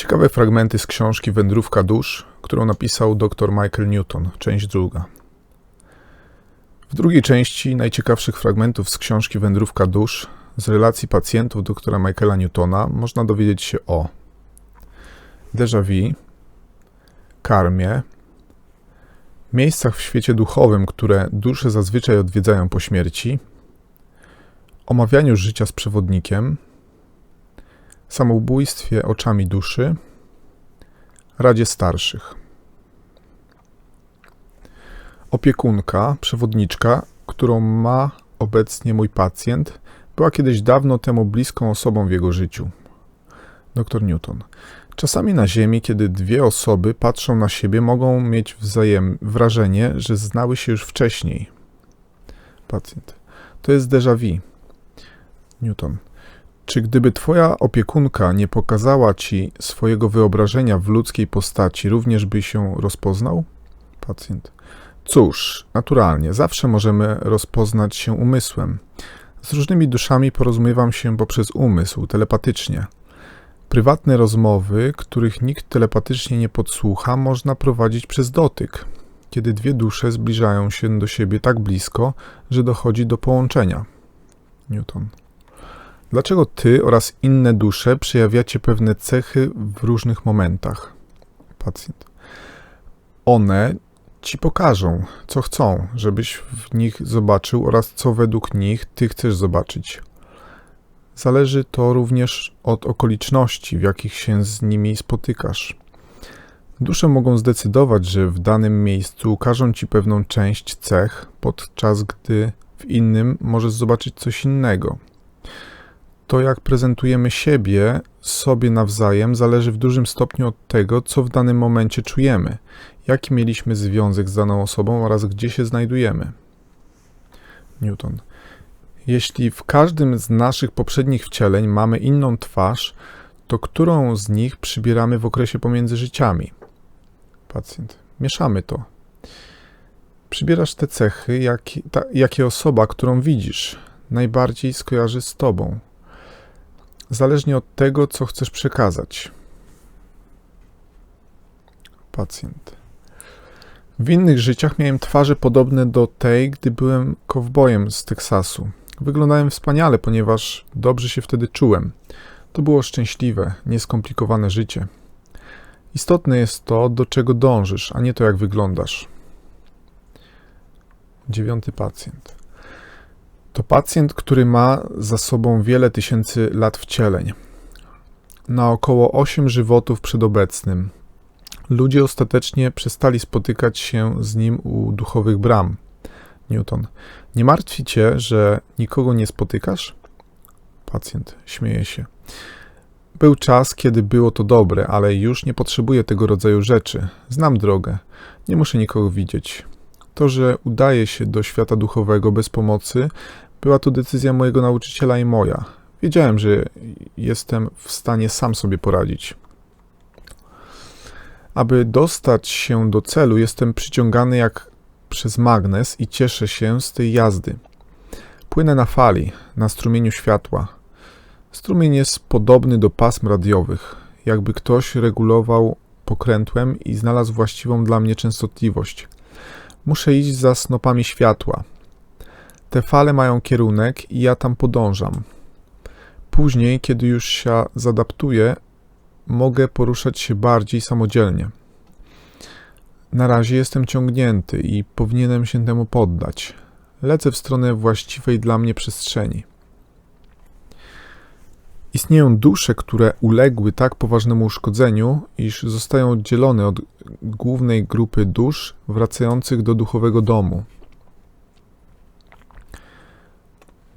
Ciekawe fragmenty z książki Wędrówka dusz, którą napisał dr Michael Newton, część druga. W drugiej części najciekawszych fragmentów z książki Wędrówka dusz z relacji pacjentów doktora Michaela Newtona można dowiedzieć się o déjà vu, karmie, miejscach w świecie duchowym, które dusze zazwyczaj odwiedzają po śmierci, omawianiu życia z przewodnikiem, samobójstwie oczami duszy, Radzie Starszych. Opiekunka, przewodniczka, którą ma obecnie mój pacjent, była kiedyś dawno temu bliską osobą w jego życiu. Dr Newton. Czasami na Ziemi, kiedy dwie osoby patrzą na siebie, mogą mieć wzajem wrażenie, że znały się już wcześniej. Pacjent. To jest déjà vu. Newton. Czy gdyby twoja opiekunka nie pokazała ci swojego wyobrażenia w ludzkiej postaci, również by się rozpoznał? Pacjent. Cóż, naturalnie, zawsze możemy rozpoznać się umysłem. Z różnymi duszami porozumiewam się poprzez umysł, telepatycznie. Prywatne rozmowy, których nikt telepatycznie nie podsłucha, można prowadzić przez dotyk, kiedy dwie dusze zbliżają się do siebie tak blisko, że dochodzi do połączenia. Newton. Dlaczego ty oraz inne dusze przejawiacie pewne cechy w różnych momentach? Pacjent. One ci pokażą, co chcą, żebyś w nich zobaczył oraz co według nich ty chcesz zobaczyć. Zależy to również od okoliczności, w jakich się z nimi spotykasz. Dusze mogą zdecydować, że w danym miejscu ukażą ci pewną część cech, podczas gdy w innym możesz zobaczyć coś innego. To, jak prezentujemy siebie sobie nawzajem, zależy w dużym stopniu od tego, co w danym momencie czujemy, jaki mieliśmy związek z daną osobą oraz gdzie się znajdujemy. Newton. Jeśli w każdym z naszych poprzednich wcieleń mamy inną twarz, to którą z nich przybieramy w okresie pomiędzy życiami? Pacjent. Mieszamy to. Przybierasz te cechy, jak, jakie osoba, którą widzisz, najbardziej skojarzy z tobą zależnie od tego, co chcesz przekazać. Pacjent. W innych życiach miałem twarze podobne do tej, gdy byłem kowbojem z Teksasu. Wyglądałem wspaniale, ponieważ dobrze się wtedy czułem. To było szczęśliwe, nieskomplikowane życie. Istotne jest to, do czego dążysz, a nie to, jak wyglądasz. Dziewiąty pacjent. To pacjent, który ma za sobą wiele tysięcy lat wcieleń. Na około 8 żywotów przed obecnym. Ludzie ostatecznie przestali spotykać się z nim u duchowych bram. Newton. Nie martwi cię, że nikogo nie spotykasz? Pacjent śmieje się. Był czas, kiedy było to dobre, ale już nie potrzebuję tego rodzaju rzeczy. Znam drogę. Nie muszę nikogo widzieć. To, że udaje się do świata duchowego bez pomocy, była to decyzja mojego nauczyciela i moja. Wiedziałem, że jestem w stanie sam sobie poradzić. Aby dostać się do celu, jestem przyciągany jak przez magnes i cieszę się z tej jazdy. Płynę na fali, na strumieniu światła. Strumień jest podobny do pasm radiowych, jakby ktoś regulował pokrętłem i znalazł właściwą dla mnie częstotliwość. Muszę iść za snopami światła. Te fale mają kierunek i ja tam podążam. Później, kiedy już się zadaptuję, mogę poruszać się bardziej samodzielnie. Na razie jestem ciągnięty i powinienem się temu poddać. Lecę w stronę właściwej dla mnie przestrzeni. Istnieją dusze, które uległy tak poważnemu uszkodzeniu, iż zostają oddzielone od głównej grupy dusz wracających do duchowego domu.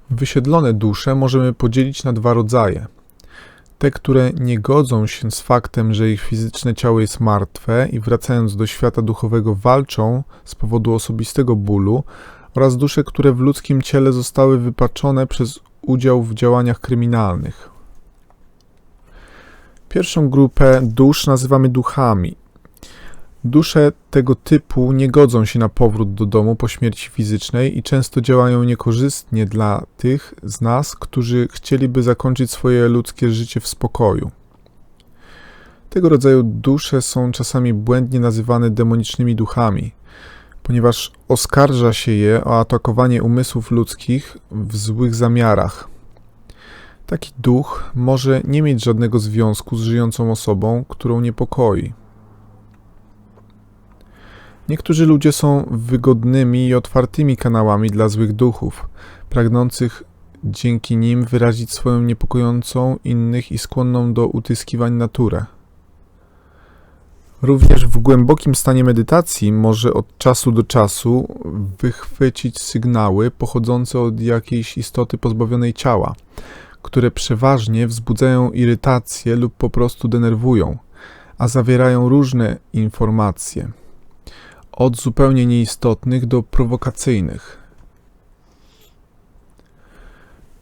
Wysiedlone dusze możemy podzielić na dwa rodzaje. Te, które nie godzą się z faktem, że ich fizyczne ciało jest martwe i wracając do świata duchowego walczą z powodu osobistego bólu, oraz dusze, które w ludzkim ciele zostały wypaczone przez udział w działaniach kryminalnych. Pierwszą grupę dusz nazywamy duchami. Dusze tego typu nie godzą się na powrót do domu po śmierci fizycznej i często działają niekorzystnie dla tych z nas, którzy chcieliby zakończyć swoje ludzkie życie w spokoju. Tego rodzaju dusze są czasami błędnie nazywane demonicznymi duchami, ponieważ oskarża się je o atakowanie umysłów ludzkich w złych zamiarach. Taki duch może nie mieć żadnego związku z żyjącą osobą, którą niepokoi. Niektórzy ludzie są wygodnymi i otwartymi kanałami dla złych duchów, pragnących dzięki nim wyrazić swoją niepokojącą innych i skłonną do utyskiwań naturę. Również w głębokim stanie medytacji może od czasu do czasu wychwycić sygnały pochodzące od jakiejś istoty pozbawionej ciała, które przeważnie wzbudzają irytację lub po prostu denerwują, a zawierają różne informacje, od zupełnie nieistotnych do prowokacyjnych.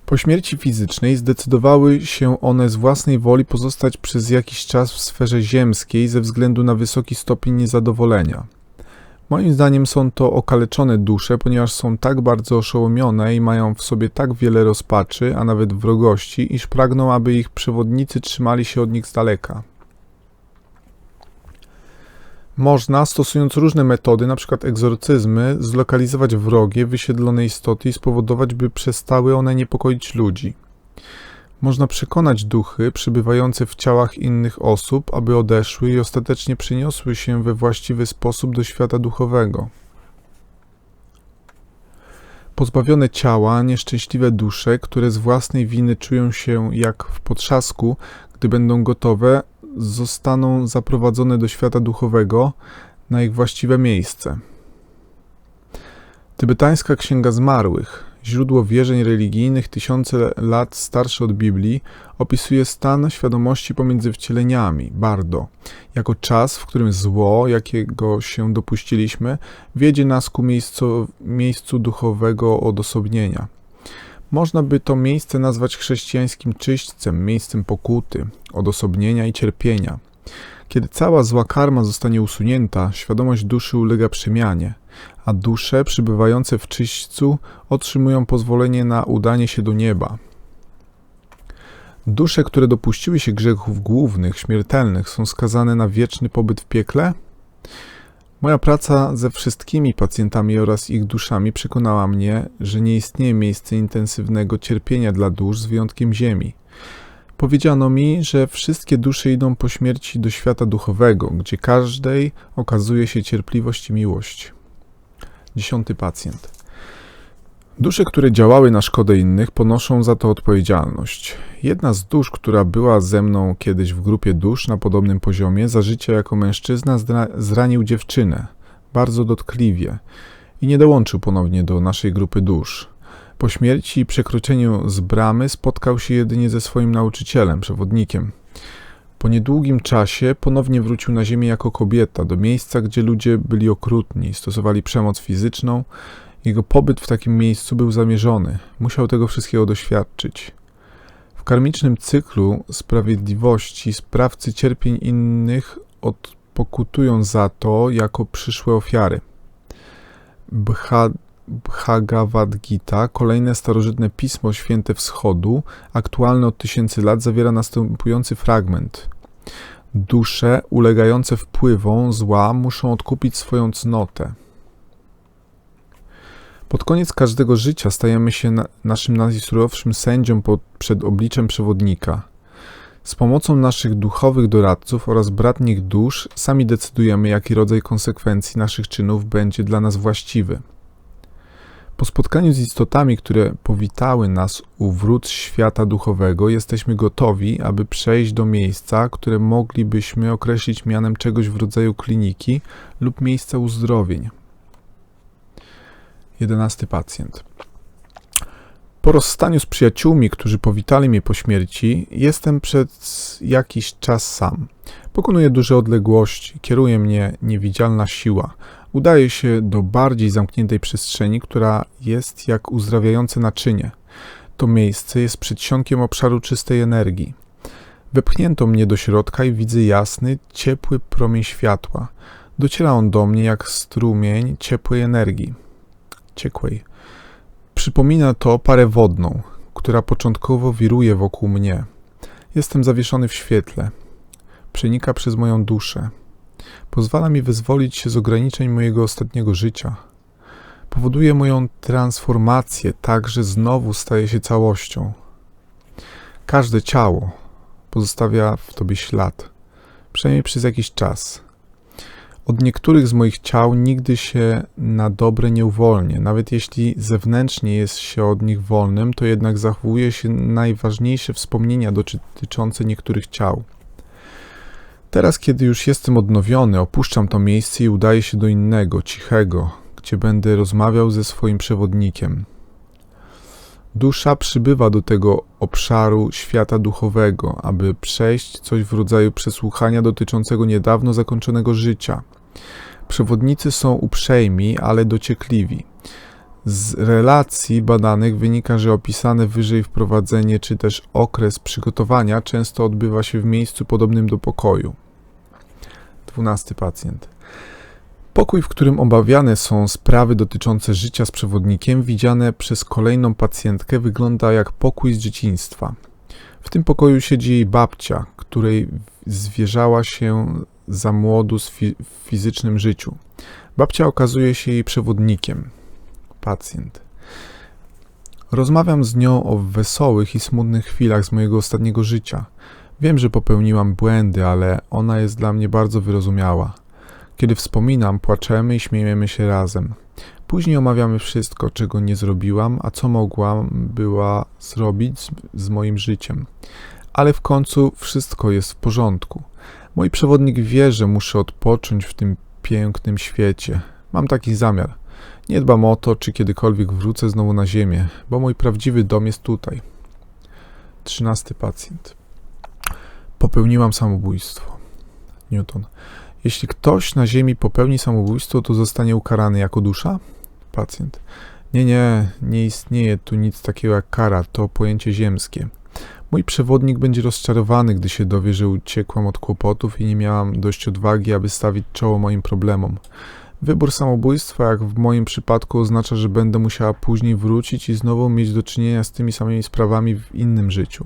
Po śmierci fizycznej zdecydowały się one z własnej woli pozostać przez jakiś czas w sferze ziemskiej ze względu na wysoki stopień niezadowolenia. Moim zdaniem są to okaleczone dusze, ponieważ są tak bardzo oszołomione i mają w sobie tak wiele rozpaczy, a nawet wrogości, iż pragną, aby ich przewodnicy trzymali się od nich z daleka. Można, stosując różne metody, np. egzorcyzmy, zlokalizować wrogie, wysiedlone istoty i spowodować, by przestały one niepokoić ludzi. Można przekonać duchy przybywające w ciałach innych osób, aby odeszły i ostatecznie przeniosły się we właściwy sposób do świata duchowego. Pozbawione ciała, nieszczęśliwe dusze, które z własnej winy czują się jak w potrzasku, gdy będą gotowe, zostaną zaprowadzone do świata duchowego na ich właściwe miejsce. Tybetańska Księga Zmarłych, źródło wierzeń religijnych tysiące lat starsze od Biblii, opisuje stan świadomości pomiędzy wcieleniami, bardo, jako czas, w którym zło, jakiego się dopuściliśmy, wiedzie nas ku miejscu, miejscu duchowego odosobnienia. Można by to miejsce nazwać chrześcijańskim czyśćcem, miejscem pokuty, odosobnienia i cierpienia. Kiedy cała zła karma zostanie usunięta, świadomość duszy ulega przemianie, a dusze przybywające w czyśćcu otrzymują pozwolenie na udanie się do nieba. Dusze, które dopuściły się grzechów głównych, śmiertelnych, są skazane na wieczny pobyt w piekle? Moja praca ze wszystkimi pacjentami oraz ich duszami przekonała mnie, że nie istnieje miejsce intensywnego cierpienia dla dusz z wyjątkiem Ziemi. Powiedziano mi, że wszystkie dusze idą po śmierci do świata duchowego, gdzie każdej okazuje się cierpliwość i miłość. Dziesiąty pacjent. Dusze, które działały na szkodę innych, ponoszą za to odpowiedzialność. Jedna z dusz, która była ze mną kiedyś w grupie dusz na podobnym poziomie, za życia jako mężczyzna zranił dziewczynę, bardzo dotkliwie, i nie dołączył ponownie do naszej grupy dusz. Po śmierci i przekroczeniu z bramy spotkał się jedynie ze swoim nauczycielem, przewodnikiem. Po niedługim czasie ponownie wrócił na ziemię jako kobieta, do miejsca, gdzie ludzie byli okrutni, stosowali przemoc fizyczną jego pobyt w takim miejscu był zamierzony, musiał tego wszystkiego doświadczyć. W karmicznym cyklu sprawiedliwości sprawcy cierpień innych odpokutują za to jako przyszłe ofiary. Bha, Bhagavad Gita, kolejne starożytne pismo święte wschodu, aktualne od tysięcy lat, zawiera następujący fragment. Dusze ulegające wpływom zła muszą odkupić swoją cnotę. Pod koniec każdego życia stajemy się na, naszym najsurowszym sędzią pod, przed obliczem przewodnika. Z pomocą naszych duchowych doradców oraz bratnich dusz sami decydujemy, jaki rodzaj konsekwencji naszych czynów będzie dla nas właściwy. Po spotkaniu z istotami, które powitały nas u wrót świata duchowego, jesteśmy gotowi, aby przejść do miejsca, które moglibyśmy określić mianem czegoś w rodzaju kliniki lub miejsca uzdrowień. Jedenasty pacjent. Po rozstaniu z przyjaciółmi, którzy powitali mnie po śmierci, jestem przez jakiś czas sam. Pokonuję duże odległości, kieruje mnie niewidzialna siła. Udaję się do bardziej zamkniętej przestrzeni, która jest jak uzdrawiające naczynie. To miejsce jest przedsionkiem obszaru czystej energii. Wepchnięto mnie do środka i widzę jasny, ciepły promień światła. Dociera on do mnie jak strumień ciepłej energii ciekłej. Przypomina to parę wodną, która początkowo wiruje wokół mnie. Jestem zawieszony w świetle. przenika przez moją duszę. Pozwala mi wyzwolić się z ograniczeń mojego ostatniego życia. Powoduje moją transformację, tak że znowu staje się całością. Każde ciało pozostawia w tobie ślad, przynajmniej przez jakiś czas. Od niektórych z moich ciał nigdy się na dobre nie uwolnię. Nawet jeśli zewnętrznie jest się od nich wolnym, to jednak zachowuje się najważniejsze wspomnienia dotyczące niektórych ciał. Teraz, kiedy już jestem odnowiony, opuszczam to miejsce i udaję się do innego, cichego, gdzie będę rozmawiał ze swoim przewodnikiem. Dusza przybywa do tego obszaru świata duchowego, aby przejść coś w rodzaju przesłuchania dotyczącego niedawno zakończonego życia. Przewodnicy są uprzejmi, ale dociekliwi. Z relacji badanych wynika, że opisane wyżej wprowadzenie czy też okres przygotowania często odbywa się w miejscu podobnym do pokoju. Dwunasty pacjent. Pokój, w którym obawiane są sprawy dotyczące życia z przewodnikiem, widziane przez kolejną pacjentkę, wygląda jak pokój z dzieciństwa. W tym pokoju siedzi jej babcia, której zwierzała się za młodu w fizycznym życiu. Babcia okazuje się jej przewodnikiem. Pacjent. Rozmawiam z nią o wesołych i smutnych chwilach z mojego ostatniego życia. Wiem, że popełniłam błędy, ale ona jest dla mnie bardzo wyrozumiała. Kiedy wspominam, płaczemy i śmiejemy się razem. Później omawiamy wszystko, czego nie zrobiłam, a co mogłam była zrobić z, z moim życiem. Ale w końcu wszystko jest w porządku. Mój przewodnik wie, że muszę odpocząć w tym pięknym świecie. Mam taki zamiar. Nie dbam o to, czy kiedykolwiek wrócę znowu na ziemię, bo mój prawdziwy dom jest tutaj. Trzynasty pacjent. Popełniłam samobójstwo. Newton. Jeśli ktoś na Ziemi popełni samobójstwo, to zostanie ukarany jako dusza? Pacjent. Nie, nie, nie istnieje tu nic takiego jak kara, to pojęcie ziemskie. Mój przewodnik będzie rozczarowany, gdy się dowie, że uciekłam od kłopotów i nie miałam dość odwagi, aby stawić czoło moim problemom. Wybór samobójstwa, jak w moim przypadku, oznacza, że będę musiała później wrócić i znowu mieć do czynienia z tymi samymi sprawami w innym życiu.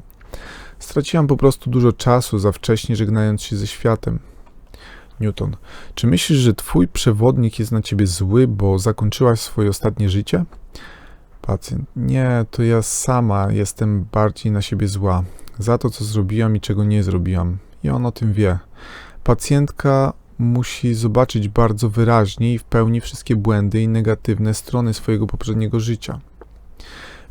Straciłam po prostu dużo czasu za wcześnie żegnając się ze światem. Newton. Czy myślisz, że twój przewodnik jest na ciebie zły, bo zakończyłaś swoje ostatnie życie? Pacjent. Nie, to ja sama jestem bardziej na siebie zła. Za to, co zrobiłam i czego nie zrobiłam. I on o tym wie. Pacjentka musi zobaczyć bardzo wyraźnie i w pełni wszystkie błędy i negatywne strony swojego poprzedniego życia.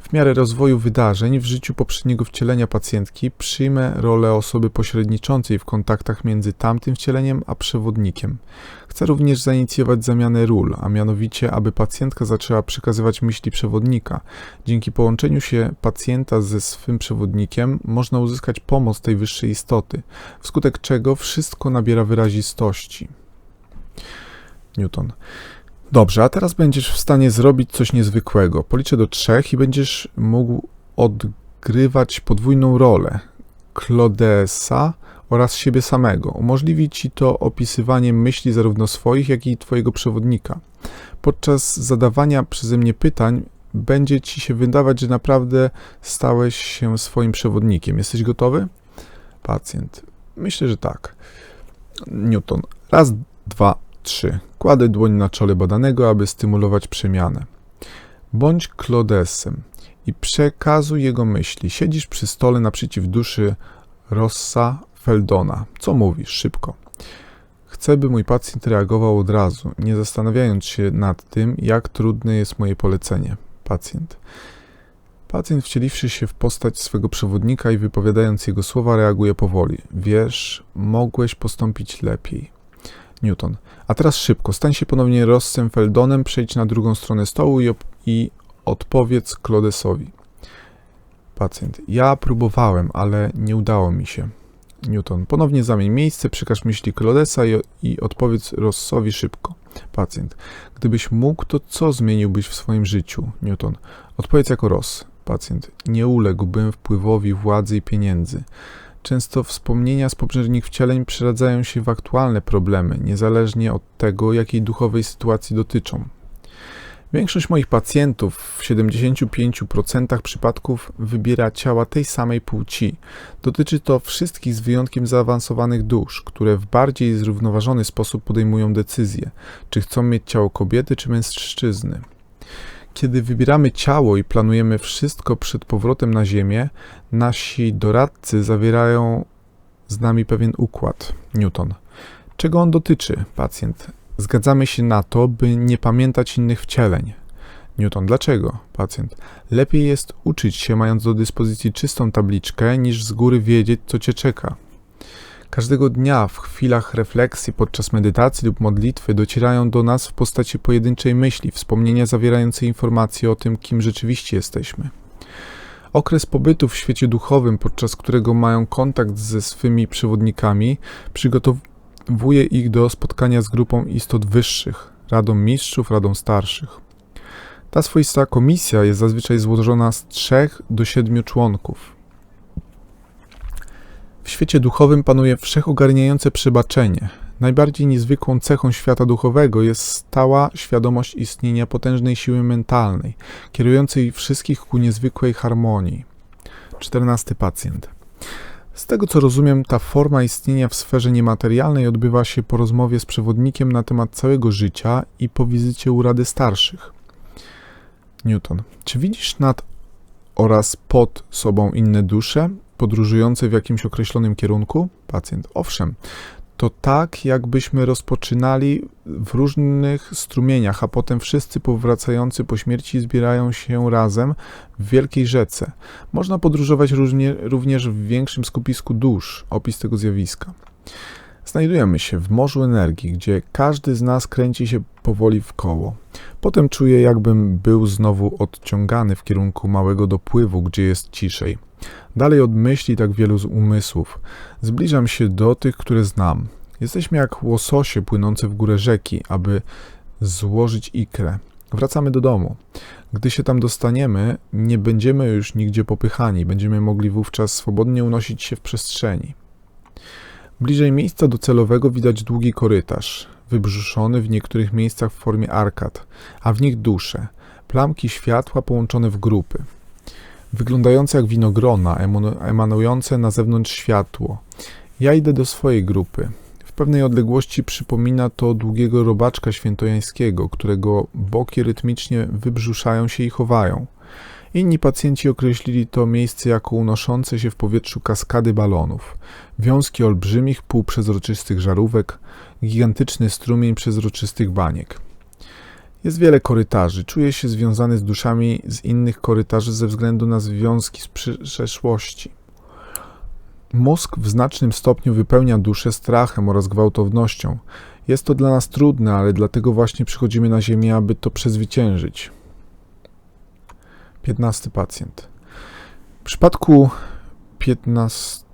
W miarę rozwoju wydarzeń w życiu poprzedniego wcielenia pacjentki przyjmę rolę osoby pośredniczącej w kontaktach między tamtym wcieleniem a przewodnikiem. Chcę również zainicjować zamianę ról, a mianowicie, aby pacjentka zaczęła przekazywać myśli przewodnika. Dzięki połączeniu się pacjenta ze swym przewodnikiem można uzyskać pomoc tej wyższej istoty, wskutek czego wszystko nabiera wyrazistości. Newton. Dobrze, a teraz będziesz w stanie zrobić coś niezwykłego. Policzę do trzech i będziesz mógł odgrywać podwójną rolę Claudesa oraz siebie samego. Umożliwi ci to opisywanie myśli zarówno swoich, jak i twojego przewodnika. Podczas zadawania przeze mnie pytań będzie ci się wydawać, że naprawdę stałeś się swoim przewodnikiem. Jesteś gotowy? Pacjent. Myślę, że tak. Newton. Raz, dwa, trzy. Kładę dłoń na czole badanego, aby stymulować przemianę. Bądź Klodesem i przekazuj jego myśli. Siedzisz przy stole naprzeciw duszy Rossa Feldona. Co mówisz? Szybko. Chcę, by mój pacjent reagował od razu, nie zastanawiając się nad tym, jak trudne jest moje polecenie. Pacjent. Pacjent, wcieliwszy się w postać swego przewodnika i wypowiadając jego słowa, reaguje powoli. Wiesz, mogłeś postąpić lepiej. Newton. A teraz szybko, stań się ponownie Rossem Feldonem, przejdź na drugą stronę stołu i, i odpowiedz Klodesowi. Pacjent. Ja próbowałem, ale nie udało mi się. Newton. Ponownie zamień miejsce, przekaż myśli Klodesa i, i odpowiedz Rossowi szybko. Pacjent. Gdybyś mógł, to co zmieniłbyś w swoim życiu? Newton. Odpowiedz jako Ross. Pacjent. Nie uległbym wpływowi władzy i pieniędzy. Często wspomnienia z poprzednich wcieleń przeradzają się w aktualne problemy, niezależnie od tego, jakiej duchowej sytuacji dotyczą. Większość moich pacjentów w 75% przypadków wybiera ciała tej samej płci. Dotyczy to wszystkich z wyjątkiem zaawansowanych dusz, które w bardziej zrównoważony sposób podejmują decyzje, czy chcą mieć ciało kobiety czy mężczyzny. Kiedy wybieramy ciało i planujemy wszystko przed powrotem na Ziemię, nasi doradcy zawierają z nami pewien układ. Newton. Czego on dotyczy, pacjent? Zgadzamy się na to, by nie pamiętać innych wcieleń. Newton, dlaczego? Pacjent. Lepiej jest uczyć się, mając do dyspozycji czystą tabliczkę, niż z góry wiedzieć, co cię czeka. Każdego dnia, w chwilach refleksji, podczas medytacji lub modlitwy, docierają do nas w postaci pojedynczej myśli, wspomnienia zawierające informacje o tym, kim rzeczywiście jesteśmy. Okres pobytu w świecie duchowym, podczas którego mają kontakt ze swymi przewodnikami, przygotowuje ich do spotkania z grupą istot wyższych, radą mistrzów, radą starszych. Ta swoista komisja jest zazwyczaj złożona z trzech do siedmiu członków. W świecie duchowym panuje wszechogarniające przebaczenie. Najbardziej niezwykłą cechą świata duchowego jest stała świadomość istnienia potężnej siły mentalnej, kierującej wszystkich ku niezwykłej harmonii. 14 pacjent. Z tego co rozumiem, ta forma istnienia w sferze niematerialnej odbywa się po rozmowie z przewodnikiem na temat całego życia i po wizycie u Rady Starszych. Newton. Czy widzisz nad oraz pod sobą inne dusze, podróżujące w jakimś określonym kierunku? Pacjent. Owszem, to tak, jakbyśmy rozpoczynali w różnych strumieniach, a potem wszyscy powracający po śmierci zbierają się razem w wielkiej rzece. Można podróżować również w większym skupisku dusz. Opis tego zjawiska. Znajdujemy się w morzu energii, gdzie każdy z nas kręci się powoli w koło. Potem czuję, jakbym był znowu odciągany w kierunku małego dopływu, gdzie jest ciszej. Dalej od myśli tak wielu z umysłów. Zbliżam się do tych, które znam. Jesteśmy jak łososie płynące w górę rzeki, aby złożyć ikrę. Wracamy do domu. Gdy się tam dostaniemy, nie będziemy już nigdzie popychani, będziemy mogli wówczas swobodnie unosić się w przestrzeni. Bliżej miejsca docelowego widać długi korytarz, wybrzuszony w niektórych miejscach w formie arkad, a w nich dusze, plamki światła połączone w grupy wyglądające jak winogrona, emanujące na zewnątrz światło. Ja idę do swojej grupy. W pewnej odległości przypomina to długiego robaczka świętojańskiego, którego boki rytmicznie wybrzuszają się i chowają. Inni pacjenci określili to miejsce jako unoszące się w powietrzu kaskady balonów, wiązki olbrzymich, półprzezroczystych żarówek, gigantyczny strumień przezroczystych baniek. Jest wiele korytarzy. Czuję się związany z duszami z innych korytarzy ze względu na związki z przeszłości. Mózg w znacznym stopniu wypełnia duszę strachem oraz gwałtownością. Jest to dla nas trudne, ale dlatego właśnie przychodzimy na Ziemię, aby to przezwyciężyć. 15 pacjent. W przypadku 15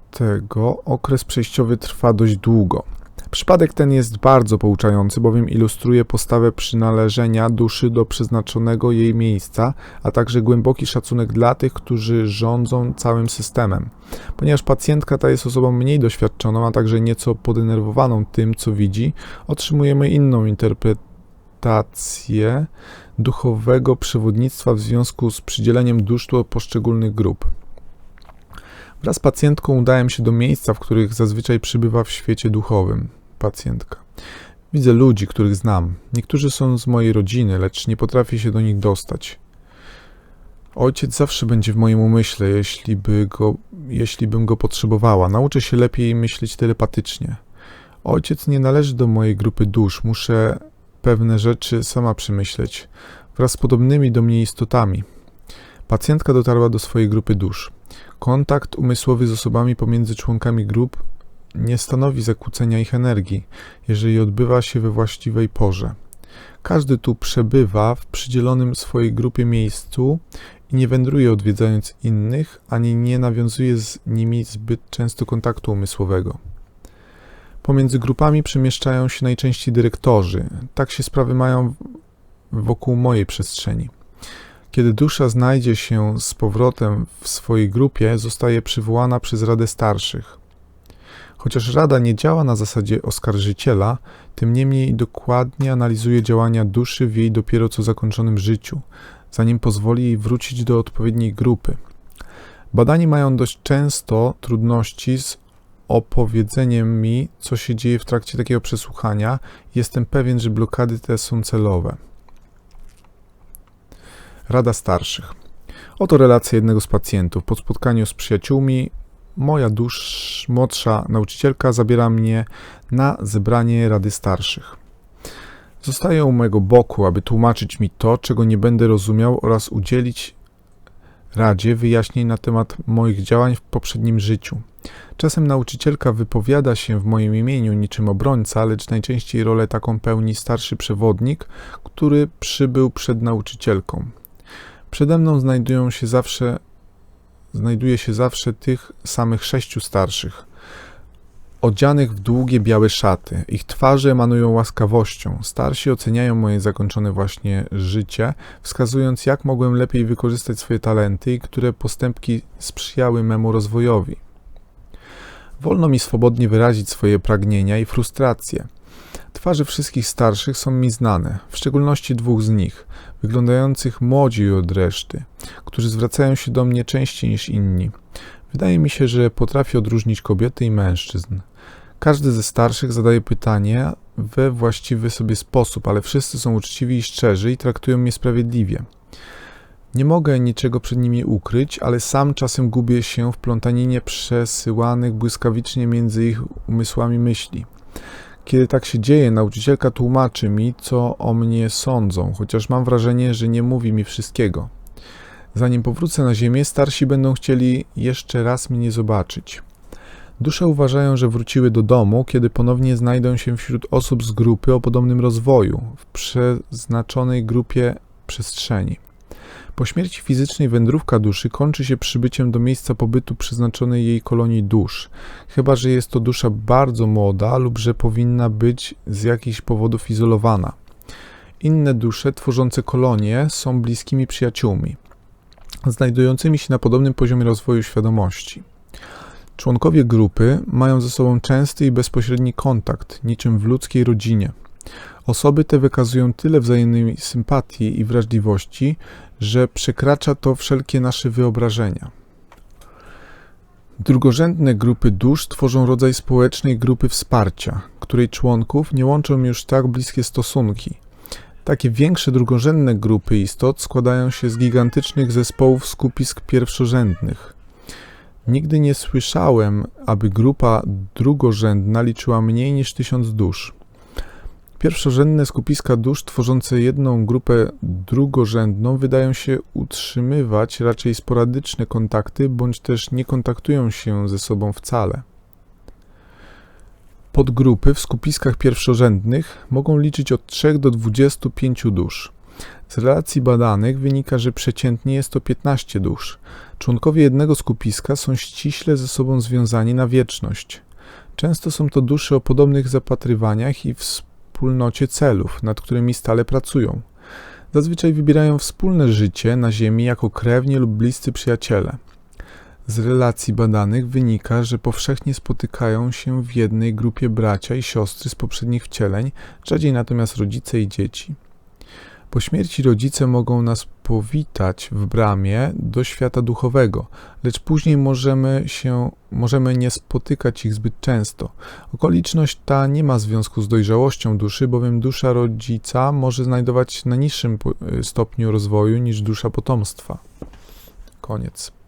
okres przejściowy trwa dość długo. Przypadek ten jest bardzo pouczający, bowiem ilustruje postawę przynależenia duszy do przeznaczonego jej miejsca, a także głęboki szacunek dla tych, którzy rządzą całym systemem. Ponieważ pacjentka ta jest osobą mniej doświadczoną, a także nieco podenerwowaną tym, co widzi, otrzymujemy inną interpretację duchowego przewodnictwa w związku z przydzieleniem dusz do poszczególnych grup. Wraz z pacjentką udałem się do miejsca, w których zazwyczaj przybywa w świecie duchowym pacjentka. Widzę ludzi, których znam. Niektórzy są z mojej rodziny, lecz nie potrafię się do nich dostać. Ojciec zawsze będzie w moim umyśle, jeśli, by go, jeśli bym go potrzebowała. Nauczę się lepiej myśleć telepatycznie. Ojciec nie należy do mojej grupy dusz. Muszę pewne rzeczy sama przemyśleć, wraz z podobnymi do mnie istotami. Pacjentka dotarła do swojej grupy dusz. Kontakt umysłowy z osobami pomiędzy członkami grup nie stanowi zakłócenia ich energii, jeżeli odbywa się we właściwej porze. Każdy tu przebywa w przydzielonym swojej grupie miejscu i nie wędruje odwiedzając innych, ani nie nawiązuje z nimi zbyt często kontaktu umysłowego. Pomiędzy grupami przemieszczają się najczęściej dyrektorzy. Tak się sprawy mają wokół mojej przestrzeni. Kiedy dusza znajdzie się z powrotem w swojej grupie, zostaje przywołana przez Radę Starszych. Chociaż Rada nie działa na zasadzie oskarżyciela, tym niemniej dokładnie analizuje działania duszy w jej dopiero co zakończonym życiu, zanim pozwoli jej wrócić do odpowiedniej grupy. Badani mają dość często trudności z opowiedzeniem mi, co się dzieje w trakcie takiego przesłuchania. Jestem pewien, że blokady te są celowe. Rada starszych. Oto relacja jednego z pacjentów. Po spotkaniu z przyjaciółmi, moja dusz, młodsza nauczycielka zabiera mnie na zebranie Rady Starszych. Zostaję u mojego boku, aby tłumaczyć mi to, czego nie będę rozumiał oraz udzielić Radzie wyjaśnień na temat moich działań w poprzednim życiu. Czasem nauczycielka wypowiada się w moim imieniu niczym obrońca, lecz najczęściej rolę taką pełni starszy przewodnik, który przybył przed nauczycielką. Przede mną znajdują się zawsze, znajduje się zawsze tych samych sześciu starszych, odzianych w długie białe szaty. Ich twarze emanują łaskawością. Starsi oceniają moje zakończone właśnie życie, wskazując, jak mogłem lepiej wykorzystać swoje talenty i które postępki sprzyjały memu rozwojowi. Wolno mi swobodnie wyrazić swoje pragnienia i frustracje. Twarze wszystkich starszych są mi znane, w szczególności dwóch z nich, wyglądających młodziej od reszty, którzy zwracają się do mnie częściej niż inni. Wydaje mi się, że potrafię odróżnić kobiety i mężczyzn. Każdy ze starszych zadaje pytanie we właściwy sobie sposób, ale wszyscy są uczciwi i szczerzy i traktują mnie sprawiedliwie. Nie mogę niczego przed nimi ukryć, ale sam czasem gubię się w plątaninie przesyłanych błyskawicznie między ich umysłami myśli. Kiedy tak się dzieje, nauczycielka tłumaczy mi, co o mnie sądzą, chociaż mam wrażenie, że nie mówi mi wszystkiego. Zanim powrócę na Ziemię, starsi będą chcieli jeszcze raz mnie zobaczyć. Dusze uważają, że wróciły do domu, kiedy ponownie znajdą się wśród osób z grupy o podobnym rozwoju, w przeznaczonej grupie przestrzeni. Po śmierci fizycznej wędrówka duszy kończy się przybyciem do miejsca pobytu przeznaczonej jej kolonii dusz, chyba że jest to dusza bardzo młoda lub że powinna być z jakichś powodów izolowana. Inne dusze tworzące kolonie są bliskimi przyjaciółmi, znajdującymi się na podobnym poziomie rozwoju świadomości. Członkowie grupy mają ze sobą częsty i bezpośredni kontakt, niczym w ludzkiej rodzinie. Osoby te wykazują tyle wzajemnej sympatii i wrażliwości, że przekracza to wszelkie nasze wyobrażenia. Drugorzędne grupy dusz tworzą rodzaj społecznej grupy wsparcia, której członków nie łączą już tak bliskie stosunki. Takie większe drugorzędne grupy istot składają się z gigantycznych zespołów skupisk pierwszorzędnych. Nigdy nie słyszałem, aby grupa drugorzędna liczyła mniej niż tysiąc dusz. Pierwszorzędne skupiska dusz tworzące jedną grupę drugorzędną wydają się utrzymywać raczej sporadyczne kontakty, bądź też nie kontaktują się ze sobą wcale. Podgrupy w skupiskach pierwszorzędnych mogą liczyć od 3 do 25 dusz. Z relacji badanych wynika, że przeciętnie jest to 15 dusz. Członkowie jednego skupiska są ściśle ze sobą związani na wieczność. Często są to dusze o podobnych zapatrywaniach i wspólnocie celów, nad którymi stale pracują. Zazwyczaj wybierają wspólne życie na Ziemi jako krewni lub bliscy przyjaciele. Z relacji badanych wynika, że powszechnie spotykają się w jednej grupie bracia i siostry z poprzednich wcieleń, rzadziej natomiast rodzice i dzieci. Po śmierci rodzice mogą nas powitać w bramie do świata duchowego, lecz później możemy się możemy nie spotykać ich zbyt często. Okoliczność ta nie ma związku z dojrzałością duszy, bowiem dusza rodzica może znajdować na niższym stopniu rozwoju niż dusza potomstwa. Koniec.